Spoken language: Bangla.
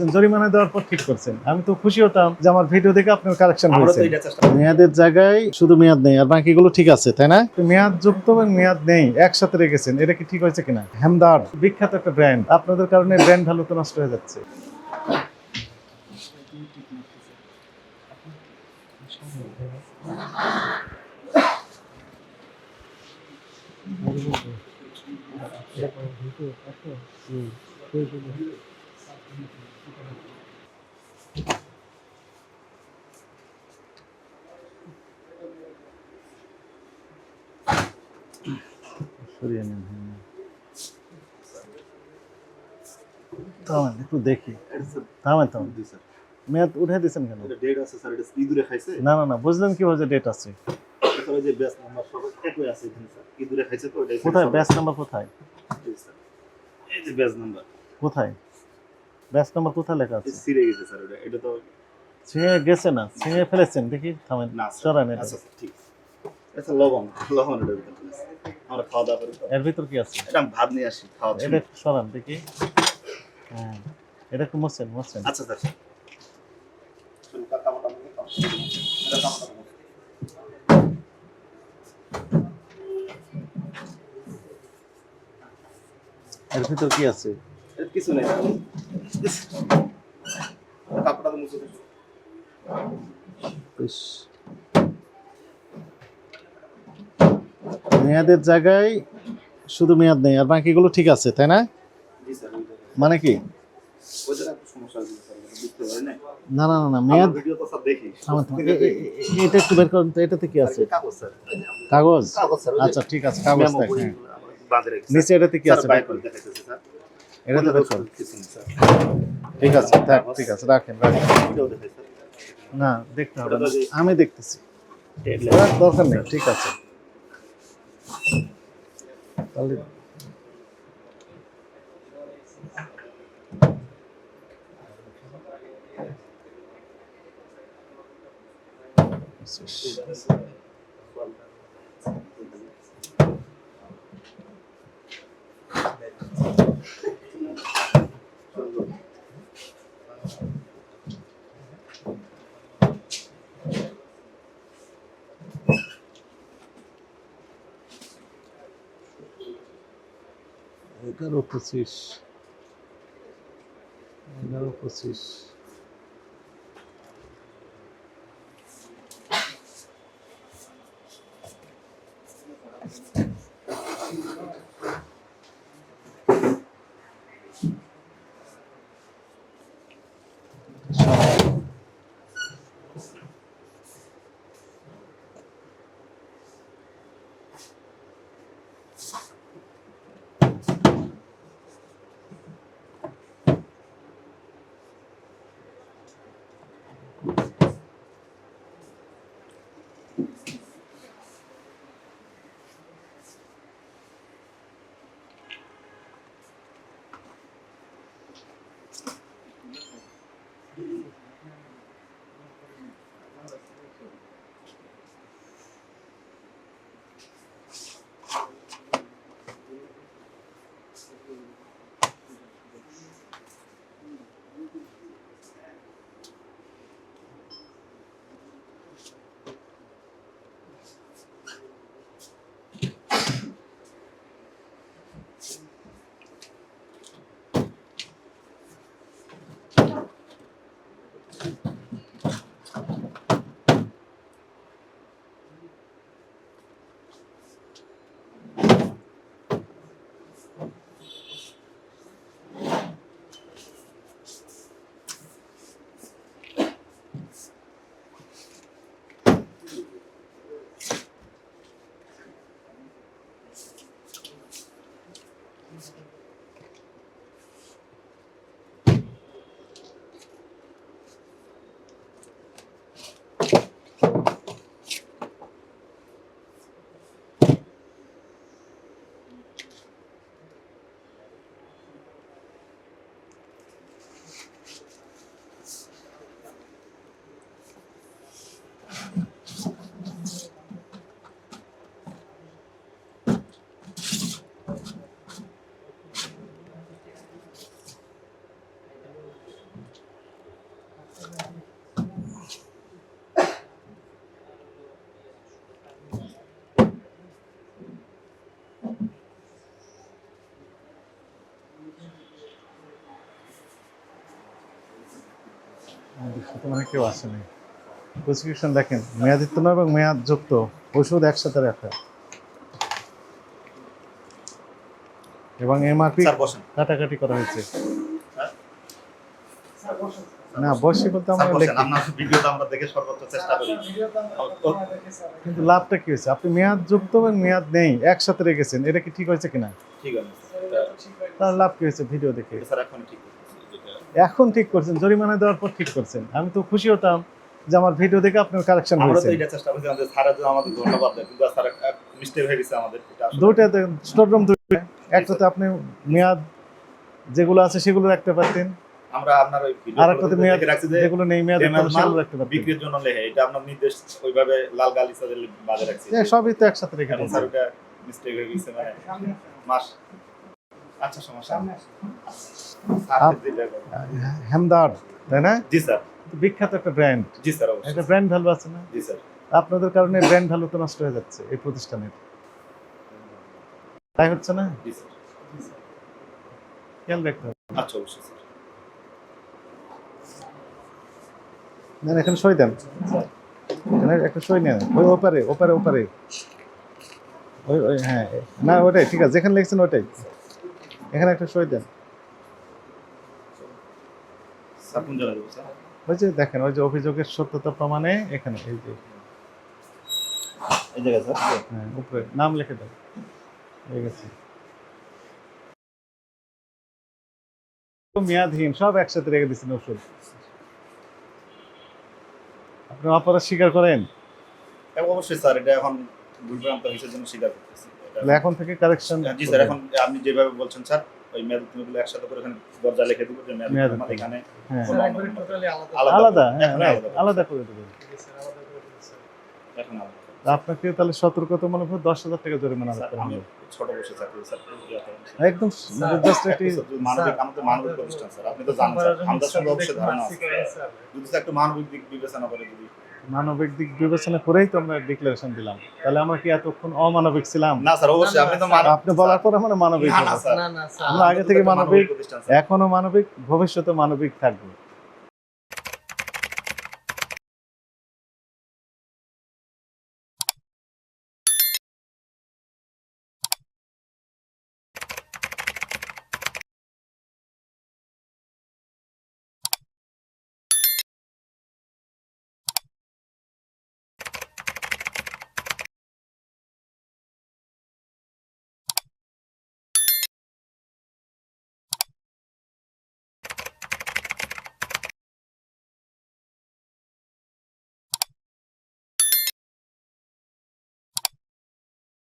জরিমানা দেওয়ার পর ঠিক করছেন। আমি তো খুশি হতাম যে আমার ভিডিও দেখে আপনার কালেকশন হয়েছে। মেয়াদের জায়গায় শুধু মেয়াদ নেই আর বাকিগুলো ঠিক আছে তাই না? মেয়াদ যুক্ত এবং মেয়াদ নেই একসাথে রেখেছেন এটা কি ঠিক হয়েছে কিনা? হেমদার বিখ্যাত একটা ব্র্যান্ড আপনাদের কারণে ব্র্যান্ড ভ্যালু তো নষ্ট হয়ে যাচ্ছে। সরিয়ে নিন হ্যাঁ। থামেন একটু দেখি। থামেন থামেন। মেয়াদ উঠে কেন? ডেট আছে স্যার এটা ইঁদুরে খাইছে? না না না বুঝলেন কি যে ডেট আছে। তারপরে যে ব্যাস নাম্বার সব একই আছে এখানে স্যার। ইঁদুরে খাইছে তো কোথায়? নাম্বার কোথায়? এই যে ব্যাস নাম্বার কোথায়? ব্যাচ নাম্বার কোথায় লেখা আছে? সিরে গেছে স্যার এটা এটা তো ছিঁড়ে গেছে না ছিঁড়ে ফেলেছেন দেখি থামেন না। সরান এটা। আচ্ছা ঠিক। আছে এটা লবণ লবণ এটা ভিতরে। আমরা খাওয়া দাওয়া করি। এর ভিতর কি আছে? এটা ভাত নিয়ে আসি খাওয়া এটা সরান দেখি। হ্যাঁ এটা একটু মোছেন মোছেন। আচ্ছা স্যার। এর ভিতর কি আছে? কিছু নেই। কাপড়টা তো মুছে। মেয়াদের জায়গায় শুধু মেয়াদ নেই আর বাকিগুলো ঠিক আছে তাই না। মানে কি? না না না না মেয়াদ এটা একটু বের করেন তো এটাতে কি আছে? কাগজ আচ্ছা ঠিক আছে কাগজ হ্যাঁ। নিচে এটাতে কি আছে? কিছু নেই, স্যার। ঠিক আছে থাক ঠিক আছে রাখেন রাখেন। না দেখতে হবে এটা তো আমি দেখতেছি। দরকার নেই ঠিক আছে। তাহলে Enganou por vocês. Enganou por vocês. Thank আমাদের সাথে মানে কেউ আসেনি প্রেসক্রিপশন দেখেন মেয়াদিত্ব নয় এবং মেয়াদ যুক্ত ওষুধ একসাথে রাখা। এবং এমআরপি কাটাকাটি করা হয়েছে। হ্যাঁ? না বসে বলতে আমরা বসেন লিখি। আমরা ভিডিওটা আমরা দেখে সর্বোচ্চ চেষ্টা করি। কিন্তু লাভটা কি হয়েছে? আপনি মেয়াদ যুক্ত এবং মেয়াদ নেই একসাথে রেখেছেন এটা কি ঠিক হয়েছে কিনা? ঠিক আছে তার লাভ কি হয়েছে? ভিডিও দেখে। স্যার এখন ঠিক এখন ঠিক করছেন জরিমানা দেওয়ার পর ঠিক করছেন। আমি তো খুশি হতাম যে আমার ভিডিও দেখে আপনার কারেকশন আমরা তো এটা চেষ্টা করছি আমাদের স্যারের জন্য আমাদের ধন্যবাদ দেয় কিন্তু স্যার মিস্টেক হয়ে গেছে আমাদের দুইটাতে স্টোররুম দুইটা একটাতে আপনি মেয়াদ যেগুলো আছে সেগুলো রাখতে পারতেন। আমরা আপনার ওই ভিডিও আর একটাতে মেয়াদ রাখছি যে যেগুলো নেই মেয়াদ যে সেগুলো রাখতে পারতেন। বিক্রির জন্য লেহে এটা আপনার নির্দেশ ওইভাবে লাল গালি সাদের বাজে রাখছি। হ্যাঁ, সবই তো একসাথে রেখে দিয়েছেন। স্যার ওটা মিস্টেক হয়ে গেছে মানে মাস। আচ্ছা সমস্যা হেমদার তাই না? জি স্যার। বিখ্যাত একটা ব্র্যান্ড জি স্যার একটা ব্র্যান্ড ভ্যালু আছে না? জি স্যার। আপনাদের কারণে ব্র্যান্ড ভ্যালু তো নষ্ট হয়ে যাচ্ছে এই প্রতিষ্ঠানের। তাই হচ্ছে না? জি স্যার। খেয়াল রাখতে হবে। আচ্ছা অবশ্যই স্যার। না এখানে সই দেন। এখানে একটা সই নেন। ওই ওপারে ওপারে ওপারে। ওই হ্যাঁ। না ওটাই ঠিক আছে। যেখানে লিখছেন ওটাই এখানে একটা সই দেন। স্যার কোন জায়গায় দেবো স্যার ওই যে দেখেন ওই যে অভিযোগের সত্যতা প্রমাণে এখানে এই যে। এই জায়গায় স্যার হ্যাঁ উপরে নাম লিখে হয়ে মেয়াদহীন সব একসাথে রেখে দিচ্ছেন ওষুধ আপনি অপরাধ স্বীকার করেন? হ্যাঁ, অবশ্যই স্যার এটা এখন ভুলভ্রান্ত হিসেবে জন্য স্বীকার করতেছি। এখন থেকে কারেকশন জি স্যার এখন আপনি যেভাবে বলছেন স্যার ওই মেয়াদ তুমিগুলো একসাথে করে এখানে দরজা লিখে দিব যে মেয়াদ আমার এখানে হ্যাঁ। আলাদা। হ্যাঁ আলাদা আলাদা করে দেবেন এখন আলাদা আপনাকে তাহলে সতর্কতা মনে করে দশ হাজার টাকা জরিমানা হবে। ছোট বসে চাকরি স্যার ইয়া স্যার। একদম জাস্ট একটি মানবিক আমাদের মানবিক প্রতিষ্ঠান স্যার আপনি তো জানেন স্যার আমাদের সঙ্গে অবশ্যই ধারণা আছে যদি একটু মানবিক দিক বিবেচনা করে যদি মানবিক দিক বিবেচনা করেই তো আমরা ডিক্লারেশন দিলাম। তাহলে আমরা কি এতক্ষণ অমানবিক ছিলাম? না স্যার অবশ্যই আপনি তো আপনি বলার পর আমরা মানবিক না, না, স্যার। আমরা আগে থেকে মানবিক এখনও মানবিক ভবিষ্যতে মানবিক থাকব।